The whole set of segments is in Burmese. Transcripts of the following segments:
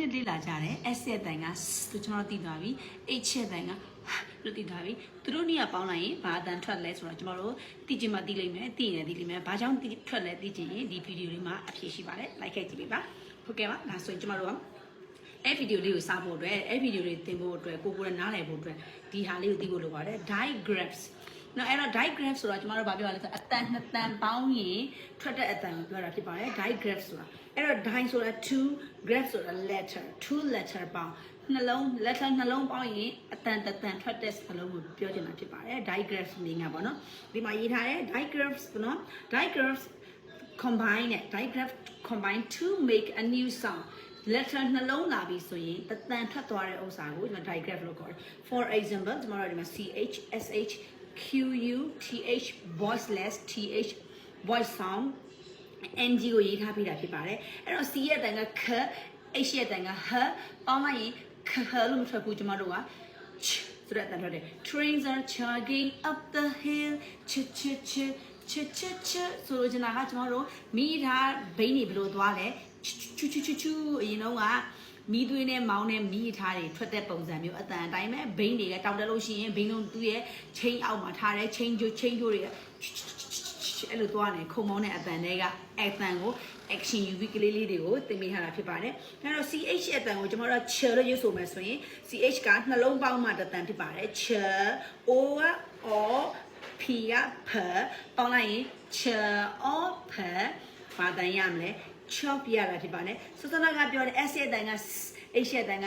နှစ်လေးလာကြတယ် S ရဲ့တန်ကသူကျွန်တော်တို့သိသွားပြီ H ရဲ့တန်ကလို့သိသွားပြီသူတို့နှစ်ယောက်ပေါင်းလိုက်ရင်ဘာအတန်ထွက်လဲဆိုတော့ကျွန်တော်တို့သိချင်မှသိလိမ့်မယ်သိရင်သိလိမ့်မယ်ဘာကြောင့်သိထွက်လဲသိချင်ရင်ဒီဗီဒီယိုလေးမှာအဖြေရှိပါတယ် like ခဲ့ကြည့်ပေးပါဟုတ်ကဲ့ပါဒါဆိုရင်ကျွန်တော်တို့ကအဲ့ဗီဒီယိုလေးကိုစားဖို့အတွက်အဲ့ဗီဒီယိုလေးသင်ဖို့အတွက်ကိုကိုရနားလည်ဖို့အတွက်ဒီဟာလေးကိုသိဖို့လိုပါတယ် diagrams နော်အဲ့တော့ diagram ဆိုတော့ကျမတို့ဗာပြောရလဲဆိုအတန်နှစ်တန်ပေါင်းရင်ထွက်တဲ့အတန်ကိုပြောတာဖြစ်ပါတယ် diagram ဆိုတာအဲ့တော့ di ဆိုတာ2 graph ဆိုတာ letter two letter ပေါင်းနှလုံး letter နှလုံးပေါင်းရင်အတန်တစ်တန်ထွက်တဲ့စလုံးကိုပြောချင်တာဖြစ်ပါတယ် diagram နေငါပေါ့နော်ဒီမှာရေးထားတဲ့ diagrams ပေါ့နော် diagrams combine နဲ့ diagram combine to make a new sound letter နှလုံးလာပြီဆိုရင်တတန်ထွက်သွားတဲ့ဥစ္စာကိုကျွန်တော် diagram လို့ခေါ်တယ် for example ကျွန်တော်တို့ဒီမှာ ch sh q u t h voiceless th voice sound ng ကိုရေးထားပေးတာဖြစ်ပါတယ်အဲ့တော့ c ရဲ့တန်ကခ h ရဲ့တန်ကဟပေါင်းလိုက်ရင်ခဟလို့မထွက်ဘူးကျွန်တော်တို့က ch ဆိုတဲ့အတန်ထွက်တယ် trains are chugging up the hill ch ch ch ch ch ch ဆိုလိုချင်တာကကျွန်တော်တို့မိထားဘိန်းတွေဘယ်လိုသွားလဲချူချူချူချူချူအရင်တော့က မီးသွေးနဲ့မောင်းနဲ့မီးထားတွေထွက်တဲ့ပုံစံမျိုးအတန်အတိုင်းပဲဘိန်းတွေကတောက်တက်လို့ရှိရင်ဘိန်းလုံးသူ့ရဲ့ချင်းအောက်မှာထားတဲ့ချင်းကျိုးချင်းကျိုးတွေကအဲ့လိုသွားနေခုံမောင်းတဲ့အတန်တွေကအတန်ကို action UV ကလေးလေးတွေကိုသင်ပေးထားတာဖြစ်ပါတယ်။အဲတော့ CH အတန်ကိုကျွန်တော်တို့ ch လို့ရေးဆိုမယ်ဆိုရင် CH ကနှလုံးပေါင်းမှတစ်တန်ဖြစ်ပါတယ်။ ch O က O P က P ပေါင်းလိုက်ရင် ch O P ဘာတန်ရမလဲ။ chop ရတာဖြစ်ပါတယ်။စစနာကပြောတဲ့ S ရဲ့တန်က H ရဲ့တန်က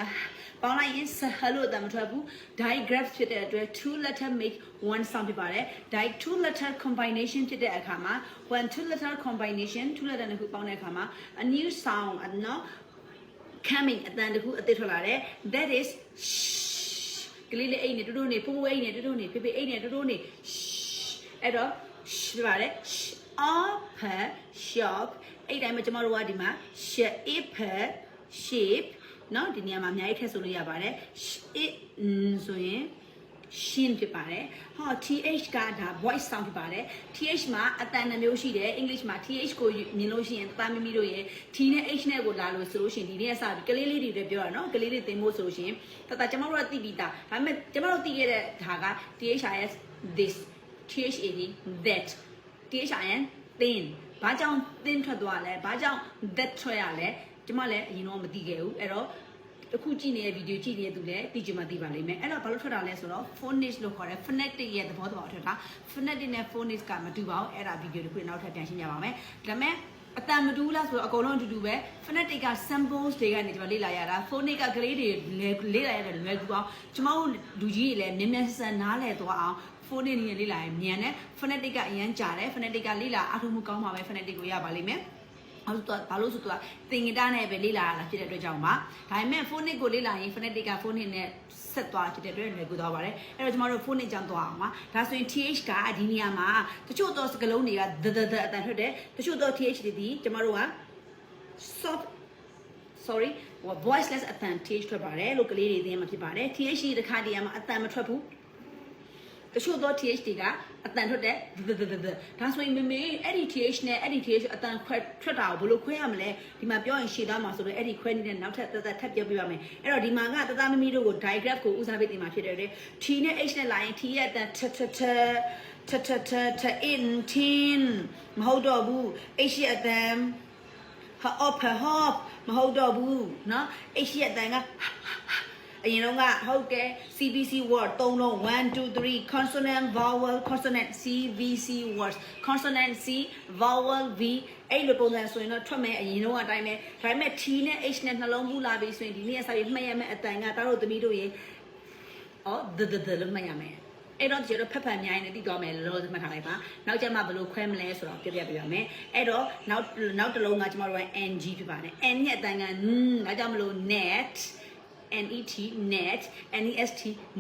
ပေါင်းလိုက်ရင် sah လို့အတန်မထွက်ဘူး digraph ဖြစ်တဲ့အတွက် two letter make one sound ဖြစ်ပါတယ် di two letter combination ဖြစ်တဲ့အခါမှာ when two letter combination two letter နှစ်ခုပေါင်းတဲ့အခါမှာ a new sound အနော် coming အတန်တစ်ခုအသစ်ထွက်လာတယ် that is shh ကလေးလေးအိတ်နေတူတူနေဖူးဖူးအိတ်နေတူတူနေဖေဖေအိတ်နေတူတူနေ shh အဲ့တော့ shh ပြပါတယ် shh up shop အဲ့တိုင်းမှာကျမတို့ကဒီမှာ shape shape เนาะဒီနေရာမှာအများကြီးထည့်ဆိုလို့ရပါတယ် it ဆိုရင်ရှင်းဖြစ်ပါတယ်ဟော th ကဒါ voice sound ဖြစ်ပါတယ် th မှာအတန်နှမျိုးရှိတယ် english မှာ th ကိုမြင်လို့ရှိရင်သားမမီတို့ရဲ့ t နဲ့ h နဲ့ကိုလာလို့ဆိုလို့ရှိရင်ဒီနေ့ကစပြီးကလေးလေးတွေလည်းပြောတာနော်ကလေးလေးသင်ဖို့ဆိုလို့ရှိရင်တတကျွန်တော်တို့ကသိပြီးသားဒါပေမဲ့ကျွန်တော်တို့သိခဲ့တဲ့ဒါက this this thad that thin thin ဘာကြောင့် thin ထွက်သွားလဲဘာကြောင့် that ထွက်ရလဲကျွန်မလည်းအရင်တော့မသိခဲ့ဘူးအဲ့တော့အခုကြည့်နေတဲ့ဗီဒီယိုကြည့်နေတဲ့သူလည်းသိချင်မှသိပါလိမ့်မယ်အဲ့တော့ဘာလို့ထွက်တာလဲဆိုတော့ phonics လို့ခေါ်တယ် phonetic ရဲ့သဘောတရားထွက်တာ phonetic နဲ့ phonics ကမတူပါဘူးအဲ့ဒါဗီဒီယိုတစ်ခုနောက်ထပ်ပြန်ရှင်းပြပါမယ်ဒါပေမဲ့ အတန်မတူဘူးလားဆိုတော့အကုန်လုံးအတူတူပဲ phonetic က samples တွေကနေကျွန်တော်လေ့လာရတာ phonic ကကလေးတွေလေ့လာရတယ်လွယ်ကူအောင်ကျွန်တော်တို့လူကြီးတွေလည်းမြန်မြန်ဆန်နားလည်သွားအောင် phonic နေလေ့လာရင်မြန်တယ် phonetic ကအရန်ကြာတယ် phonetic ကလေ့လာအထုံးမကောင်းပါပဲ phonetic ကိုရပါလိမ့်မယ် အဲ့တော့ဘာလို့ဆိုတော့သင်္ကေတနဲ့ပဲလေ့လာရတာဖြစ်တဲ့အတွက်ကြောင့်ပါဒါပေမဲ့ phonic ကိုလေ့လာရင် phonetic က phonic နဲ့ဆက်သွားဖြစ်တဲ့အတွက်လည်းကူသွားပါတယ်အဲ့တော့ကျမတို့ phonic ကြောင့်သွားအောင်ပါဒါဆိုရင် th ကဒီနေရာမှာတချို့သောစကားလုံးတွေကဒဒဒအတန်ထွက်တယ်တချို့သော th တွေဒီကျမတို့က soft sorry voiceless အတန် th ထွက်ပါတယ်လို့ကလေးတွေသိမှာဖြစ်ပါတယ် th ရှိတဲ့ခါတည်းမှာအတန်မထွက်ဘူး တချို့သော TH တွေကအတန်ထွက်တဲ့ဒါဆိုရင်မမေအဲ့ဒီ TH နဲ့အဲ့ဒီ TH အတန်ခွဲထွက်တာကိုဘယ်လိုခွဲရမလဲဒီမှာပြောရင်ရှည်သားမှာဆိုတော့အဲ့ဒီခွဲနေတဲ့နောက်ထပ်တသက်ထပ်ပြောပြပါမယ်အဲ့တော့ဒီမှာကတသားမမီတို့ကို digraph ကိုဦးစားပေးတင်မှာဖြစ်တဲ့အတွက် T နဲ့ H နဲ့လာရင် T ရဲ့အတန်ထထထထထထထ in tin မဟုတ်တော့ဘူး H ရဲ့အတန်ဟာ up hop မဟုတ်တော့ဘူးเนาะ H ရဲ့အတန်က အရင်တော့ကဟုတ်တယ် CBC word သုံးလုံး1 2 3 consonant vowel consonant CVC words consonant C vowel V အဲ့လိုပုံစံဆိုရင်တော့ထွက်မယ်အရင်တော့အတိုင်းပဲဒါပေမဲ့ T နဲ့ H နဲ့နှလုံးဘူးလာပြီဆိုရင်ဒီနေ့အစားပြီးမှတ်ရမယ့်အတန်ကတတို့သမီးတို့ရေဩဒဒဒလို့မှတ်ရမယ်အဲ့တော့ကျတော့ဖက်ဖက်အများကြီးနဲ့တည်သွားမယ်လို့သတ်မှတ်ထားလိုက်ပါနောက်ကျမှဘယ်လိုခွဲမလဲဆိုတော့ပြပြပြပါမယ်အဲ့တော့နောက်နောက်တစ်လုံးကကျမတို့က NG ဖြစ်ပါတယ် N ရဲ့အတန်ကနဒါကြောင့်မလို့ net net net nest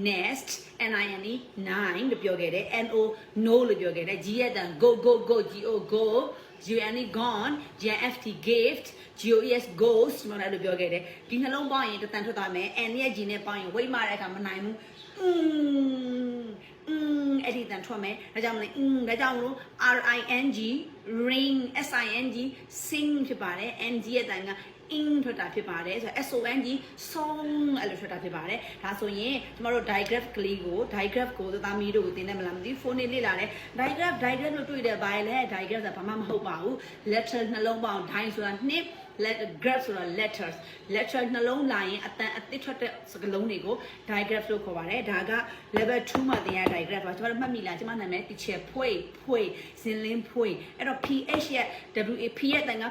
nest nine nine လို့ပြောခဲ့တယ် no no လို့ပြောခဲ့တယ် g ရဲ့တန် go go go go go gn gone gft gift GOES ghost မလားလို့ပြောခဲ့တယ်ဒီနှလုံးပေါင်းရင်တန်ထွက်သွားမယ် n ရဲ့ g နဲ့ပေါင်းရင်ဝိတ်မာတဲ့အခါမနိုင်ဘူးอืมอืมအဲ့ဒီတန်ထွက်မယ်ဒါကြောင့်မလဲอืมဒါကြောင့်မလို့ r i n g ring s i n g sing ဖြစ်ပါတယ် n g ရဲ့တန်က in ထွက်တာဖြစ်ပါတယ်ဆိုတော့ SON ကြီး song အဲ့လိုထွက်တာဖြစ်ပါတယ်ဒါဆိုရင်ကျမတို့ digraph ကလေးကို digraph ကိုသသားမီးတို့ကိုသင်တယ်မလားမသိဘူးဖုန်းလေးလေ့လာတယ် digraph digraph လို့တွေ့တယ်ဘာလဲ digraph ဆိုတာဘာမှမဟုတ်ပါဘူး letter နှလုံးပေါင်း di ဆိုတာနှစ် let graph ဆိုတာ letters letter နှလုံးလာရင်အတန်အသစ်ထွက်တဲ့စကားလုံးတွေကို digraph လို့ခေါ်ပါတယ်ဒါက level 2မှာသင်ရ digraph ပါကျွန်တော်တို့မှတ်မိလားကျွန်မနာမည် teacher ဖွေဖွေဇင်လင်းဖွေအဲ့တော့ ph ရဲ့ w a p ရဲ့တန်က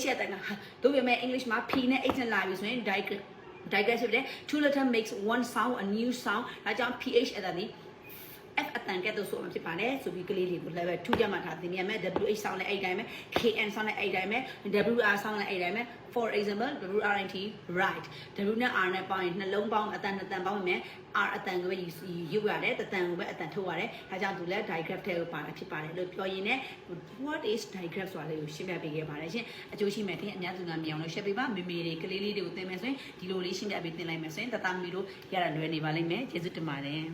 h ရဲ့တန်ကတို့ပေမဲ့ english မှာ p နဲ့ h နဲ့လာပြီဆိုရင် digraph digraph ဖြစ်တယ် two letter makes one sound a new sound ဒါကြောင့် ph အဲ့ဒါဒီ F အတန်ကဲ့သို့ဆိုမှဖြစ်ပါတယ်ဆိုပြီးကလေးလေးကို level 2ကျမှထားသင်ရမယ် WH sound လည်းအဲ့တိုင်းပဲ KN sound လည်းအဲ့တိုင်းပဲ WR sound လည်းအဲ့တိုင်းပဲ for example WRIT right W နဲ့ R နဲ့ပေါင်းရင်နှလုံးပေါင်းအတန်နှစ်တန်ပေါင်းမယ် R အတန်ကိုပဲယူရတယ်တတန်ကိုပဲအတန်ထုတ်ရတယ်ဒါကြောင့်သူလည်း digraph ထဲကိုပါတာဖြစ်ပါတယ်လို့ပြောရင်းနဲ့ what is digraph ဆိုတာလေးကိုရှင်းပြပေးခဲ့ပါတယ်ရှင်အကျိုးရှိမယ်တင်အများစုကမြင်အောင်လို့ရှင်းပေးပါမေမေတွေကလေးလေးတွေကိုသင်မယ်ဆိုရင်ဒီလိုလေးရှင်းပြပေးသင်လိုက်မယ်ဆိုရင်တတမီတို့ရတာလွယ်နေပါလိမ့်မယ်ကျေးဇူးတင်ပါတယ်